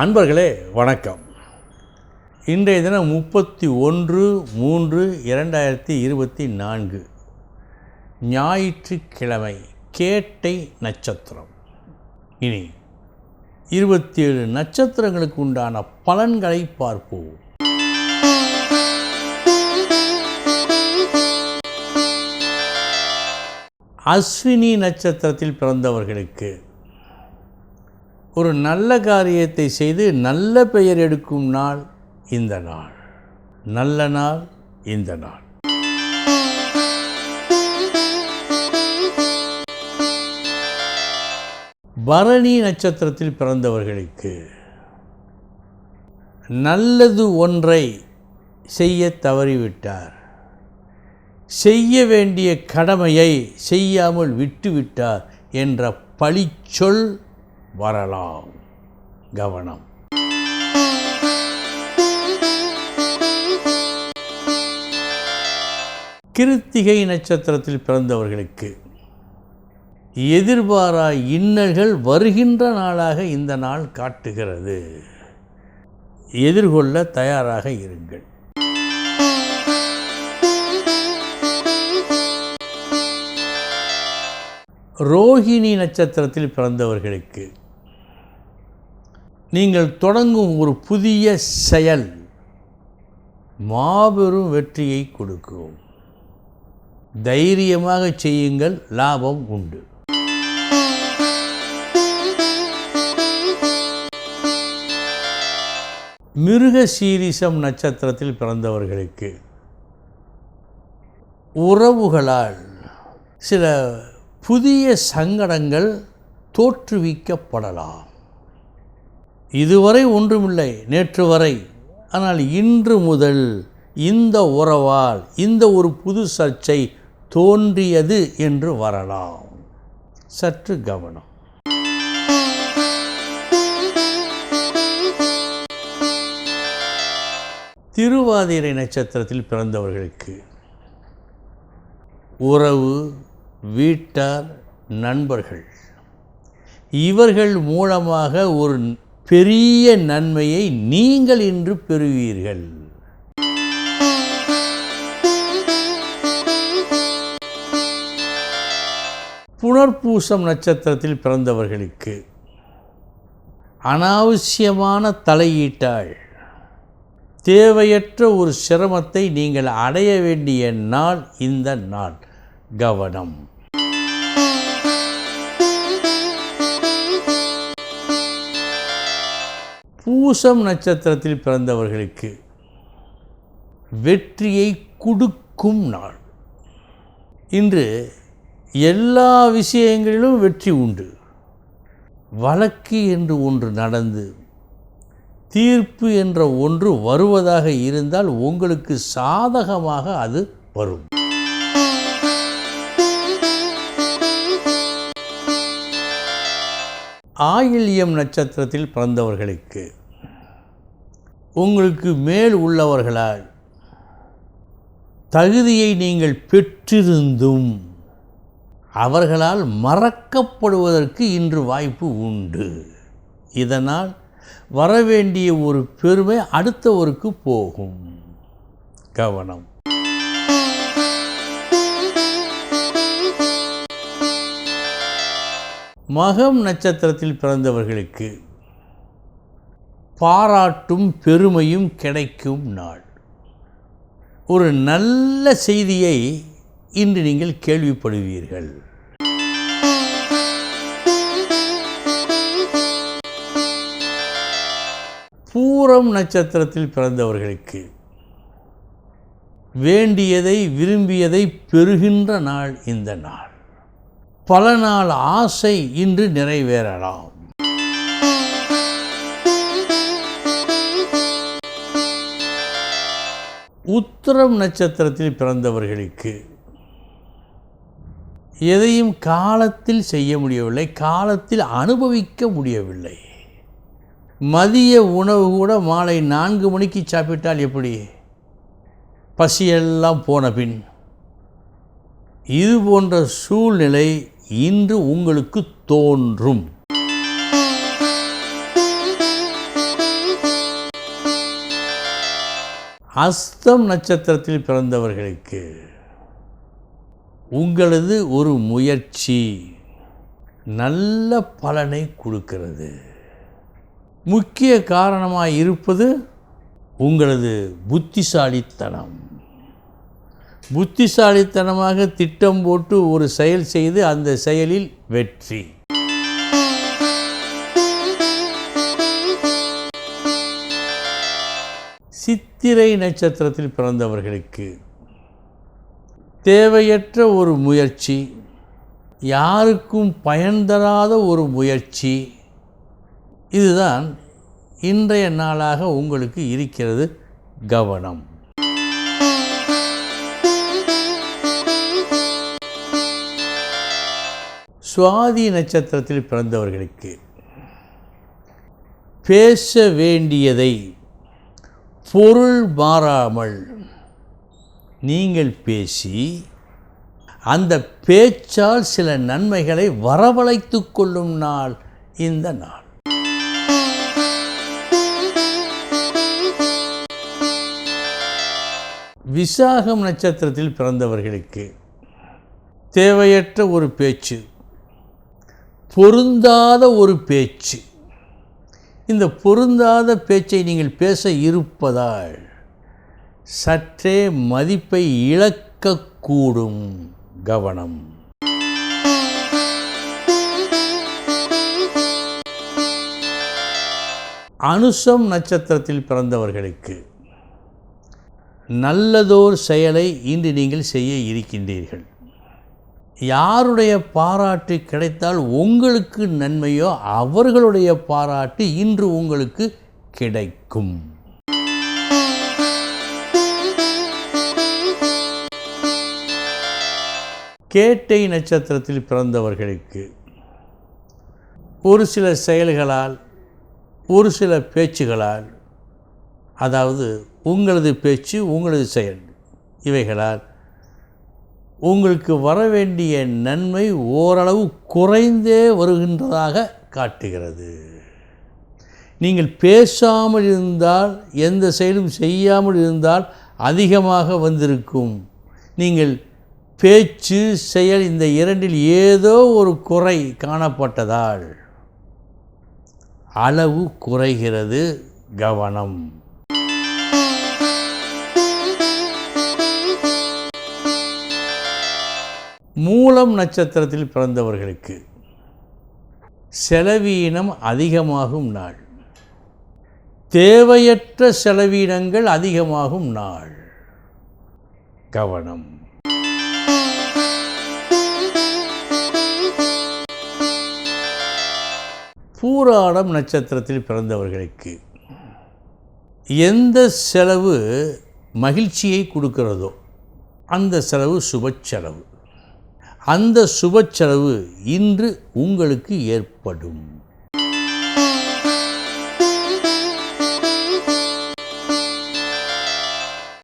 அன்பர்களே வணக்கம். இன்றைய தினம் முப்பத்தி ஒன்று மூன்று இரண்டாயிரத்தி இருபத்தி நான்கு. ஞாயிற்றுக்கிழமை கேட்டை நட்சத்திரம். இனி இருபத்தி ஏழு நட்சத்திரங்களுக்கு உண்டான பலன்களை பார்ப்போம். அஸ்வினி நட்சத்திரத்தில் பிறந்தவர்களுக்கு ஒரு நல்ல காரியத்தை செய்து நல்ல பெயர் எடுக்கும் நாள் இந்த நாள். நல்ல நாள் இந்த நாள். பரணி நட்சத்திரத்தில் பிறந்தவர்களுக்கு நல்லது ஒன்றை செய்ய தவறிவிட்டார். செய்ய வேண்டிய கடமையை செய்யாமல் விட்டுவிட்டார் என்ற பழிச்சொல் வரலாம். கவனம். கிருத்திகை நட்சத்திரத்தில் பிறந்தவர்களுக்கு எதிர்பாரா இன்னல்கள் வருகின்ற நாளாக இந்த நாள் காட்டுகிறது. எதிர்கொள்ள தயாராக இருங்கள். ரோஹிணி நட்சத்திரத்தில் பிறந்தவர்களுக்கு நீங்கள் தொடங்கும் ஒரு புதிய செயல் மாபெரும் வெற்றியை கொடுக்கும். தைரியமாக செய்யுங்கள் லாபம் உண்டு. மிருக சீரிசம் நட்சத்திரத்தில் பிறந்தவர்களுக்கு உறவுகளால் சில புதிய சங்கடங்கள் தோற்றுவிக்கப்படலாம். இதுவரை ஒன்றுமில்லை நேற்று வரை. ஆனால் இன்று முதல் இந்த உறவால் இந்த ஒரு புது சர்ச்சை தோன்றியது என்று வரலாம். சற்று கவனம். திருவாதிரை நட்சத்திரத்தில் பிறந்தவர்களுக்கு உறவு வீட்டார் நண்பர்கள். இவர்கள் மூலமாக ஒரு பெரிய நன்மையை நீங்கள் இன்று பெறுவீர்கள். புனர்பூசம் நட்சத்திரத்தில் பிறந்தவர்களுக்கு அனாவசியமான தலையீட்டால் தேவையற்ற ஒரு சிரமத்தை நீங்கள் அடைய வேண்டிய நாள் இந்த நாள் கவனம். பூசம் நட்சத்திரத்தில் பிறந்தவர்களுக்கு வெற்றியை கொடுக்கும் நாள். இன்று எல்லா விஷயங்களிலும் வெற்றி உண்டு. வழக்கு என்று ஒன்று நடந்து தீர்ப்பு என்ற ஒன்று வருவதாக இருந்தால் உங்களுக்கு சாதகமாக அது வரும். ஆயில்யம் நட்சத்திரத்தில் பிறந்தவர்களுக்கு உங்களுக்கு மேல் உள்ளவர்களால் தகுதியை நீங்கள் பெற்றிருந்தும் அவர்களால் மறக்கப்படுவதற்கு இன்று வாய்ப்பு உண்டு. இதனால் வரவேண்டிய ஒரு பெருமை அடுத்தவருக்கு போகும். கவனம். மகம் நட்சத்திரத்தில் பிறந்தவர்களுக்கு பாராட்டும் பெருமையும் கிடைக்கும் நாள். ஒரு நல்ல செய்தியை இன்று நீங்கள் கேள்விப்படுவீர்கள். பூரம் நட்சத்திரத்தில் பிறந்தவர்களுக்கு வேண்டியதை விரும்பியதை பெறுகின்ற நாள் இந்த நாள். பல நாள் ஆசை இன்று நிறைவேறலாம். உத்திரம் நட்சத்திரத்தில் பிறந்தவர்களுக்கு எதையும் காலத்தில் செய்ய முடியவில்லை காலத்தில் அனுபவிக்க முடியவில்லை. மதிய உணவு கூட மாலை நான்கு மணிக்கு சாப்பிட்டால் எப்படி? பசியெல்லாம் போன பின். இது போன்ற சூழ்நிலை இன்று உங்களுக்கு தோன்றும். அஸ்தம் நட்சத்திரத்தில் பிறந்தவர்களுக்கு உங்களது ஒரு முயற்சி நல்ல பலனை கொடுக்கிறது. முக்கிய காரணமாக இருப்பது உங்களது புத்திசாலித்தனம். புத்திசாலித்தனமாக திட்டம் போட்டு ஒரு செயல் செய்து அந்த செயலில் வெற்றி. சித்திரை நட்சத்திரத்தில் பிறந்தவர்களுக்கு தேவையற்ற ஒரு முயற்சி யாருக்கும் பயன் தராத ஒரு முயற்சி இதுதான் இன்றைய நாளாக உங்களுக்கு இருக்கிறது கவனம். சுவாதி நட்சத்திரத்தில் பிறந்தவர்களுக்கு பேச வேண்டியதை பொருள் மாறாமல் நீங்கள் பேசி அந்த பேச்சால் சில நன்மைகளை வரவழைத்து கொள்ளும் நாள் இந்த நாள். விசாகம் நட்சத்திரத்தில் பிறந்தவர்களுக்கு தேவையற்ற ஒரு பேச்சு பொருந்தாத ஒரு பேச்சு இந்த பொருந்தாத பேச்சை நீங்கள் பேச இருப்பதால் சற்றே மதிப்பை இழக்கக்கூடும் கவனம். அனுசம் நட்சத்திரத்தில் பிறந்தவர்களுக்கு நல்லதோர் செயலை இன்று நீங்கள் செய்ய இருக்கின்றீர்கள். யாருடைய பாராட்டு கிடைத்தால் உங்களுக்கு நன்மையோ அவர்களுடைய பாராட்டு இன்று உங்களுக்கு கிடைக்கும். கேட்டை நட்சத்திரத்தில் பிறந்தவர்களுக்கு ஒரு சில செயல்களால் ஒரு சில பேச்சுகளால் அதாவது உங்களது பேச்சு உங்களது செயல் இவைகளால் உங்களுக்கு வர வேண்டிய நன்மை ஓரளவு குறைந்தே வருகின்றதாக காட்டுகிறது. நீங்கள் பேசாமல் இருந்தால் எந்த செயலும் செய்யாமல் இருந்தால் அதிகமாக வந்திருக்கும். நீங்கள் பேச்சு செயல் இந்த இரண்டில் ஏதோ ஒரு குறை காணப்பட்டதால் அளவு குறைகிறது கவனம். மூலம் நட்சத்திரத்தில் பிறந்தவர்களுக்கு செலவீனம் அதிகமாகும் நாள். தேவையற்ற செலவீனங்கள் அதிகமாகும் நாள். கவனம். பூராடம் நட்சத்திரத்தில் பிறந்தவர்களுக்கு எந்த செலவு மகிழ்ச்சியை கொடுக்கிறதோ அந்த செலவு சுப செலவு. அந்த சுப செலவு இன்று உங்களுக்கு ஏற்படும்.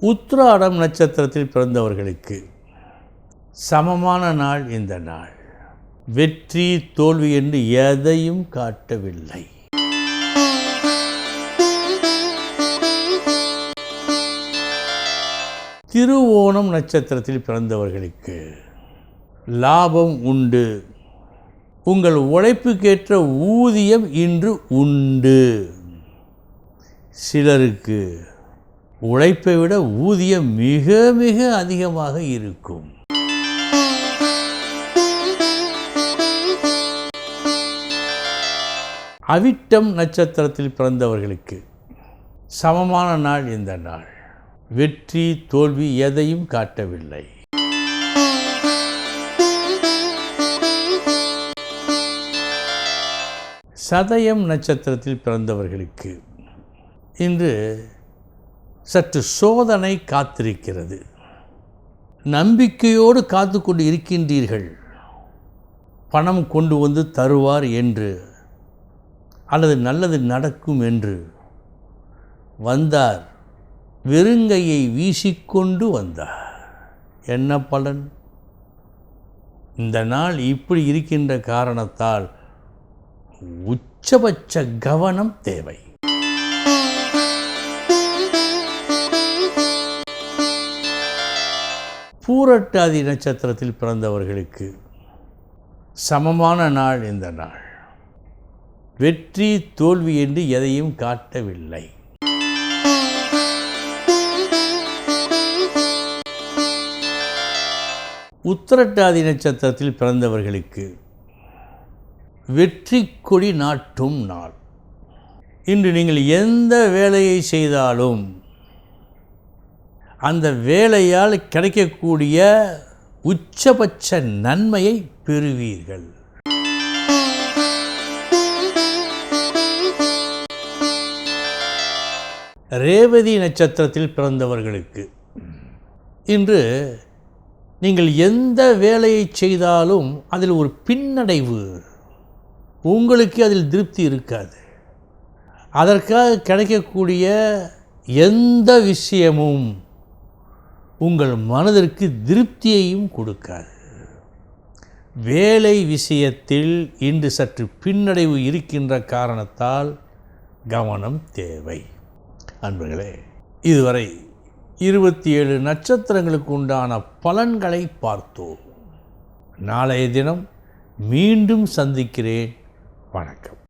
உத்ராடம் நட்சத்திரத்தில் பிறந்தவர்களுக்கு சமமான நாள் இந்த நாள். வெற்றி தோல்வி என்று எதையும் காட்டவில்லை. திருவோணம் நட்சத்திரத்தில் பிறந்தவர்களுக்கு லாபம் உண்டு. உங்கள் உழைப்புக்கேற்ற ஊதியம் இன்று உண்டு. சிலருக்கு உழைப்பை விட ஊதியம் மிக மிக அதிகமாக இருக்கும். அவிட்டம் நட்சத்திரத்தில் பிறந்தவர்களுக்கு சமமான நாள் இந்த நாள். வெற்றி தோல்வி எதையும் காட்டவில்லை. சதயம் நட்சத்திரத்தில் பிறந்தவர்களுக்கு இன்று சற்று சோதனை காத்திருக்கிறது. நம்பிக்கையோடு காத்து கொண்டு இருக்கின்றீர்கள். பணம் கொண்டு வந்து தருவார் என்று அல்லது நல்லது நடக்கும் என்று வந்தார். வெறுங்கையை வீசிக்கொண்டு வந்தார். என்ன பலன்? இந்த நாள் இப்படி இருக்கின்ற காரணத்தால் உச்சபட்ச கவனம் தேவை. பூரட்டாதி நட்சத்திரத்தில் பிறந்தவர்களுக்கு சமமான நாள் இந்த நாள். வெற்றி தோல்வி என்று எதையும் காட்டவில்லை. உத்திரட்டாதி நட்சத்திரத்தில் பிறந்தவர்களுக்கு வெற்றி கொடி நாட்டும் நாள். இன்று நீங்கள் எந்த வேலையை செய்தாலும் அந்த வேலையால் கிடைக்கக்கூடிய உச்சபட்ச நன்மையை பெறுவீர்கள். ரேவதி நட்சத்திரத்தில் பிறந்தவர்களுக்கு இன்று நீங்கள் எந்த வேலையை செய்தாலும் அதில் ஒரு பின்னடைவு உங்களுக்கு அதில் திருப்தி இருக்காது. அதற்காக கிடைக்கக்கூடிய எந்த விஷயமும் உங்கள் மனதிற்கு திருப்தியையும் கொடுக்காது. வேலை விஷயத்தில் இன்று சற்று பின்னடைவு இருக்கின்ற காரணத்தால் கவனம் தேவை. அன்பர்களே இதுவரை இருபத்தி ஏழு நட்சத்திரங்களுக்கு உண்டான பலன்களை பார்த்தோம். நாளைய தினம் மீண்டும் சந்திக்கிறேன். வணக்கம்.